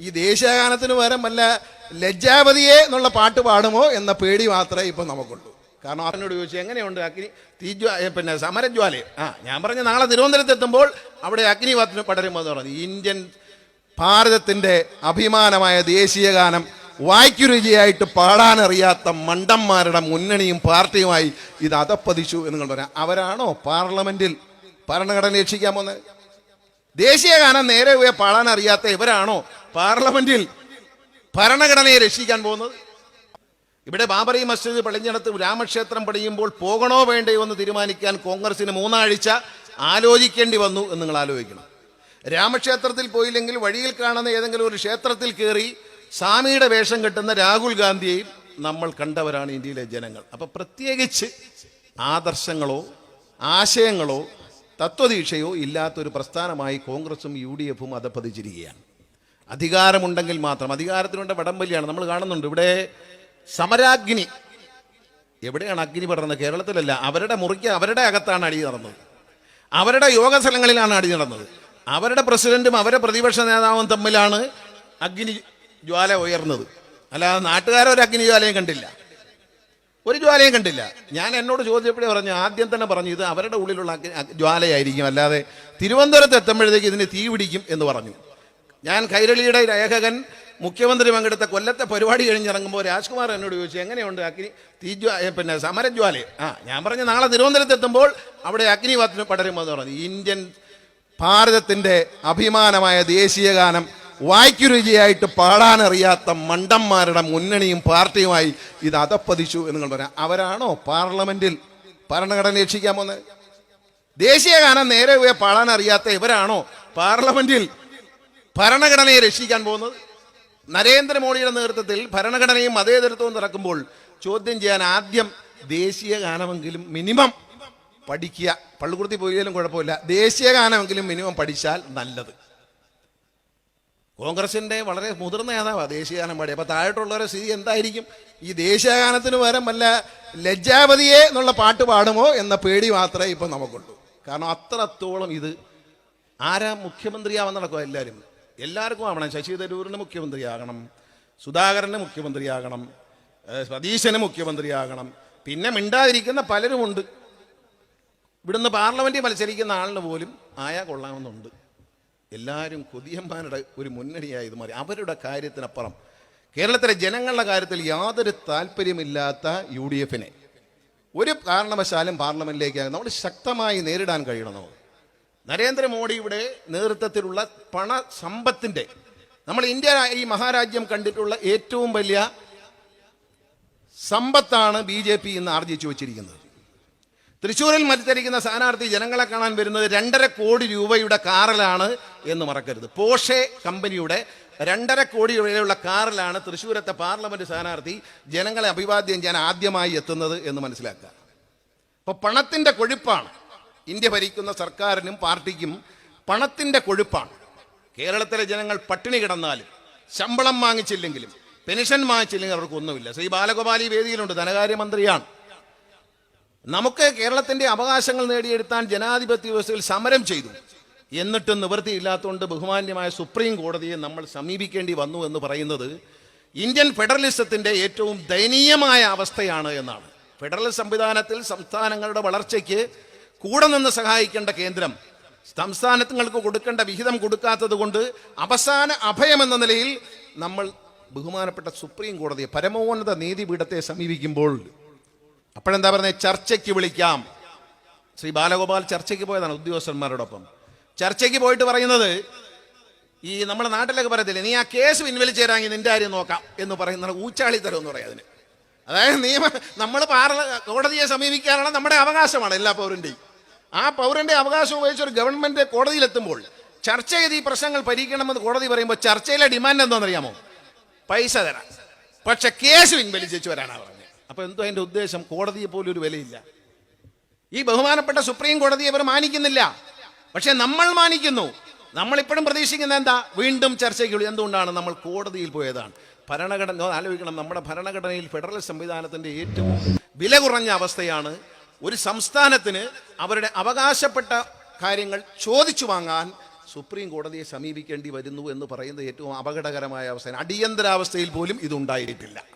ഈ ദേശീയഗാനത്തിന് പകരം വല്ല ലജ്ജാപതിയെ എന്നുള്ള പാട്ട് പാടുമോ എന്ന പേടി മാത്രമേ ഇപ്പം നമുക്കുള്ളൂ. കാരണം അതിനോട് ചോദിച്ചു എങ്ങനെയുണ്ട് അഗ്നി? തീജ്വാ പിന്നെ സമരജ്വാലയം ആ ഞാൻ പറഞ്ഞ നാളെ തിരുവനന്തപുരത്ത് എത്തുമ്പോൾ അവിടെ അഗ്നി പത്തിന് പടരുമ്പോൾ എന്ന് പറഞ്ഞു ഇന്ത്യൻ ഭാരതത്തിന്റെ അഭിമാനമായ ദേശീയഗാനം വായ്ക്കുരുചിയായിട്ട് പാടാനറിയാത്ത മണ്ടന്മാരുടെ മുന്നണിയും പാർട്ടിയുമായി ഇത് അതപ്പതിച്ചു എന്ന് പറയാം. അവരാണോ പാർലമെന്റിൽ ഭരണഘടന രക്ഷിക്കാൻ പോകുന്നത്? ദേശീയ ഗാനം നേരെ പോയി പാടാനറിയാത്ത ഇവരാണോ പാർലമെന്റിൽ ഭരണഘടനയെ രക്ഷിക്കാൻ പോകുന്നത്? ഇവിടെ ബാബറി മസ്ജിദ് പളിഞ്ഞിടത്ത് രാമക്ഷേത്രം പണിയുമ്പോൾ പോകണോ വേണ്ടയോ എന്ന് തീരുമാനിക്കാൻ കോൺഗ്രസിന് മൂന്നാഴ്ച ആലോചിക്കേണ്ടി വന്നു എന്ന് നിങ്ങൾ ആലോചിക്കണം. രാമക്ഷേത്രത്തിൽ പോയില്ലെങ്കിൽ വഴിയിൽ കാണുന്ന ഏതെങ്കിലും ഒരു ക്ഷേത്രത്തിൽ കയറി സ്വാമിയുടെ വേഷം കെട്ടുന്ന രാഹുൽ ഗാന്ധിയെയും നമ്മൾ കണ്ടവരാണ് ഇന്ത്യയിലെ ജനങ്ങൾ. അപ്പൊ പ്രത്യേകിച്ച് ആദർശങ്ങളോ ആശയങ്ങളോ തത്വദീക്ഷയോ ഇല്ലാത്തൊരു പ്രസ്ഥാനമായി കോൺഗ്രസും യു ഡി എഫും അധപ്പതിച്ചിരിക്കുകയാണ് അധികാരമുണ്ടെങ്കിൽ മാത്രം. അധികാരത്തിനുണ്ട് വടംവലിയാണ്. നമ്മൾ കാണുന്നുണ്ട്. ഇവിടെ സമരാഗ്നി. എവിടെയാണ് അഗ്നി പടർന്നത്? കേരളത്തിലല്ല. അവരുടെ മുറിക്ക് അവരുടെ അകത്താണ് അടി നടന്നത്. അവരുടെ യോഗ സ്ഥലങ്ങളിലാണ് അടി നടന്നത്. അവരുടെ പ്രസിഡന്റും അവരുടെ പ്രതിപക്ഷ നേതാവും തമ്മിലാണ് അഗ്നി ജ്വാല ഉയർന്നത്. അല്ലാതെ നാട്ടുകാരൊരു അഗ്നി ജ്വാലയും കണ്ടില്ല. ഒരു ജ്വാലയും കണ്ടില്ല. ഞാൻ എന്നോട് ചോദിച്ചപ്പോഴേ പറഞ്ഞു ആദ്യം തന്നെ പറഞ്ഞു ഇത് അവരുടെ ഉള്ളിലുള്ള ജ്വാലയായിരിക്കും. അല്ലാതെ തിരുവനന്തപുരത്ത് എത്തുമ്പോഴത്തേക്ക് ഇതിന് തീ പിടിക്കും എന്ന് പറഞ്ഞു. ഞാൻ കൈരളിയുടെ ലേഖകൻ മുഖ്യമന്ത്രി പങ്കെടുത്ത കൊല്ലത്തെ പരിപാടി കഴിഞ്ഞിറങ്ങുമ്പോൾ രാജ്കുമാർ എന്നോട് ചോദിച്ചു എങ്ങനെയുണ്ട് അഗ്നി? തീജ്വാ ഏ, പിന്നെ സമരജ്വാല. ആ ഞാൻ പറഞ്ഞു നാളെ തിരുവനന്തപുരത്ത് എത്തുമ്പോൾ അവിടെ അഗ്നിവാത്തിന് പടരുമെന്ന് പറഞ്ഞു. ഇന്ത്യൻ ഭാരതത്തിന്റെ അഭിമാനമായ ദേശീയഗാനം വായ്ക്കുരുചിയായിട്ട് പാടാനറിയാത്ത മണ്ടന്മാരുടെ മുന്നണിയും പാർട്ടിയുമായി ഇത് അതപ്പതിച്ചു എന്ന് പറയാം അവരാണോ പാർലമെന്റിൽ ഭരണഘടന രക്ഷിക്കാൻ പോകുന്നത്? ദേശീയഗാനം നേരെ പോയി പാടാനറിയാത്ത ഇവരാണോ പാർലമെന്റിൽ ഭരണഘടനയെ രക്ഷിക്കാൻ പോകുന്നത്? നരേന്ദ്രമോദിയുടെ നേതൃത്വത്തിൽ ഭരണഘടനയും മതേതരത്വവും നടക്കുമ്പോൾ ചോദ്യം ചെയ്യാൻ ആദ്യം ദേശീയ ഗാനമെങ്കിലും മിനിമം പഠിക്കുക. പള്ളിക്കുറത്തി പോയാലും കുഴപ്പമില്ല. ദേശീയ ഗാനമെങ്കിലും മിനിമം പഠിച്ചാൽ നല്ലത്. കോൺഗ്രസിന്റെ വളരെ മുതിർന്ന നേതാവാണ് ദേശീയഗാനം പാടി അപ്പോൾ താഴോട്ടുള്ളവരെ സ്ഥിതി എന്തായിരിക്കും? ഈ ദേശീയഗാനത്തിന് പകരം വല്ല ലജ്ജാപതിയെ എന്നുള്ള പാട്ട് പാടുമോ എന്ന പേടി മാത്രമേ ഇപ്പോൾ നമുക്കുള്ളൂ. കാരണം അത്രത്തോളം ഇത് ആരാ മുഖ്യമന്ത്രിയാവാൻ നടക്കുക എല്ലാവരും എല്ലാവർക്കും ആവണം. ശശി തരൂരിന് മുഖ്യമന്ത്രിയാകണം സുധാകരന് മുഖ്യമന്ത്രിയാകണം സതീശന് മുഖ്യമന്ത്രിയാകണം. പിന്നെ മിണ്ടാതിരിക്കുന്ന പലരുമുണ്ട്. ഇവിടുന്ന് പാർലമെന്റിൽ മത്സരിക്കുന്ന ആളിന് പോലും ആയാ കൊള്ളാമെന്നുണ്ട്. എല്ലാവരും കൊതിയന്മാരുടെ ഒരു മുന്നണിയായി ഇത് മാറി അവരുടെ കാര്യത്തിനപ്പുറം കേരളത്തിലെ ജനങ്ങളുടെ കാര്യത്തിൽ യാതൊരു താല്പര്യമില്ലാത്ത യു ഡി എഫിനെ ഒരു കാരണവശാലും പാർലമെന്റിലേക്ക് നമ്മൾ ശക്തമായി നേരിടാൻ കഴിയണം നമുക്ക്. നരേന്ദ്രമോദിയുടെ നേതൃത്വത്തിലുള്ള പണ സമ്പത്തിന്റെ നമ്മൾ ഇന്ത്യ ഈ മഹാരാജ്യം കണ്ടിട്ടുള്ള ഏറ്റവും വലിയ സമ്പത്താണ് ബി ജെ പി ഇന്ന് ആർജിച്ചു വച്ചിരിക്കുന്നത്. തൃശ്ശൂരിൽ മത്സരിക്കുന്ന സ്ഥാനാർത്ഥി ജനങ്ങളെ കാണാൻ വരുന്നത് രണ്ടര കോടി രൂപയുടെ കാറിലാണ് എന്ന് മറക്കരുത്. പോഷെ കമ്പനിയുടെ രണ്ടര കോടി രൂപയുള്ള കാറിലാണ് തൃശ്ശൂരത്തെ പാർലമെന്റ് സ്ഥാനാർത്ഥി ജനങ്ങളെ അഭിവാദ്യം ചെയ്യാൻ ആദ്യമായി എത്തുന്നത് എന്ന് മനസ്സിലാക്കുക. അപ്പോൾ പണത്തിന്റെ കൊഴുപ്പാണ്. ഇന്ത്യ ഭരിക്കുന്ന സർക്കാരിനും പാർട്ടിക്കും പണത്തിന്റെ കൊഴുപ്പാണ്. കേരളത്തിലെ ജനങ്ങൾ പട്ടിണി കിടന്നാലും ശമ്പളം വാങ്ങിച്ചില്ലെങ്കിലും പെൻഷൻ വാങ്ങിച്ചില്ലെങ്കിൽ അവർക്കൊന്നുമില്ല ശ്രീ ബാലഗോപാലി വേദിയിലുണ്ട് ധനകാര്യമന്ത്രിയാണ്. നമുക്ക് കേരളത്തിന്റെ അവകാശങ്ങൾ നേടിയെടുത്താൻ ജനാധിപത്യ വ്യവസ്ഥയിൽ സമരം ചെയ്തു. എന്നിട്ടും നിവൃത്തിയില്ലാത്തതുകൊണ്ട് ബഹുമാന്യമായ സുപ്രീം കോടതിയെ നമ്മൾ സമീപിക്കേണ്ടി വന്നു എന്ന് പറയുന്നത് ഇന്ത്യൻ ഫെഡറലിസത്തിന്റെ ഏറ്റവും ദയനീയമായ അവസ്ഥയാണ് എന്നാണ്. ഫെഡറൽ സംവിധാനത്തിൽ സംസ്ഥാനങ്ങളുടെ വളർച്ചയ്ക്ക് കൂടെ നിന്ന് സഹായിക്കേണ്ട കേന്ദ്രം സംസ്ഥാനങ്ങൾക്ക് കൊടുക്കേണ്ട വിഹിതം കൊടുക്കാത്തത് കൊണ്ട് അവസാന അഭയം എന്ന നിലയിൽ നമ്മൾ ബഹുമാനപ്പെട്ട സുപ്രീം കോടതിയെ പരമോന്നത നീതിപീഠത്തെ സമീപിക്കുമ്പോൾ അപ്പോഴെന്താ പറയുന്നത് ചർച്ചയ്ക്ക് വിളിക്കാം. ശ്രീ ബാലഗോപാൽ ചർച്ചയ്ക്ക് പോയതാണ് ഉദ്യോഗസ്ഥന്മാരോടൊപ്പം. ചർച്ചയ്ക്ക് പോയിട്ട് പറയുന്നത് ഈ നമ്മുടെ നാട്ടിലൊക്കെ പറയത്തില്ലേ നീ ആ കേസ് പിൻവലിച്ചു തരാമെങ്കിൽ നിന്റെ കാര്യം നോക്കാം എന്ന് പറയുന്ന ഊച്ചാളിത്തരം എന്ന് പറയാം അതിന്. അതായത് നിയമ നമ്മൾ പാർല കോടതിയെ സമീപിക്കാനുള്ള നമ്മുടെ അവകാശമാണ് എല്ലാ പൗരന്റെയും ആ പൗരന്റെ അവകാശം ഉപയോഗിച്ച് ഒരു ഗവൺമെന്റ് കോടതിയിലെത്തുമ്പോൾ ചർച്ച ചെയ്ത് ഈ പ്രശ്നങ്ങൾ പരിഹരിക്കണമെന്ന് കോടതി പറയുമ്പോൾ ചർച്ചയിലെ ഡിമാൻഡ് എന്താണെന്നറിയാമോ? പൈസ തരാം പക്ഷെ കേസ് പിൻവലിച്ചു വരാനാണ് പറഞ്ഞത്. അപ്പോൾ എന്തോ അതിന്റെ ഉദ്ദേശം? കോടതിയെ പോലും ഒരു വിലയില്ല. ഈ ബഹുമാനപ്പെട്ട സുപ്രീം കോടതിയെ ഇവർ മാനിക്കുന്നില്ല. പക്ഷെ നമ്മൾ മാനിക്കുന്നു. നമ്മളിപ്പോഴും പ്രതീക്ഷിക്കുന്ന എന്താ? വീണ്ടും ചർച്ചയ്ക്ക് വിളി- എന്തുകൊണ്ടാണ് നമ്മൾ കോടതിയിൽ പോയതാണ്? ഭരണഘടന ആലോചിക്കണം. നമ്മുടെ ഭരണഘടനയിൽ ഫെഡറൽ സംവിധാനത്തിന്റെ ഏറ്റവും വില കുറഞ്ഞ അവസ്ഥയാണ് ഒരു സംസ്ഥാനത്തിന് അവരുടെ അവകാശപ്പെട്ട കാര്യങ്ങൾ ചോദിച്ചു വാങ്ങാൻ സുപ്രീം കോടതിയെ സമീപിക്കേണ്ടി വരുന്നു എന്ന് പറയുന്നത് ഏറ്റവും അപകടകരമായ അവസ്ഥയാണ്. അടിയന്തരാവസ്ഥയിൽ പോലും ഇതുണ്ടായിട്ടില്ല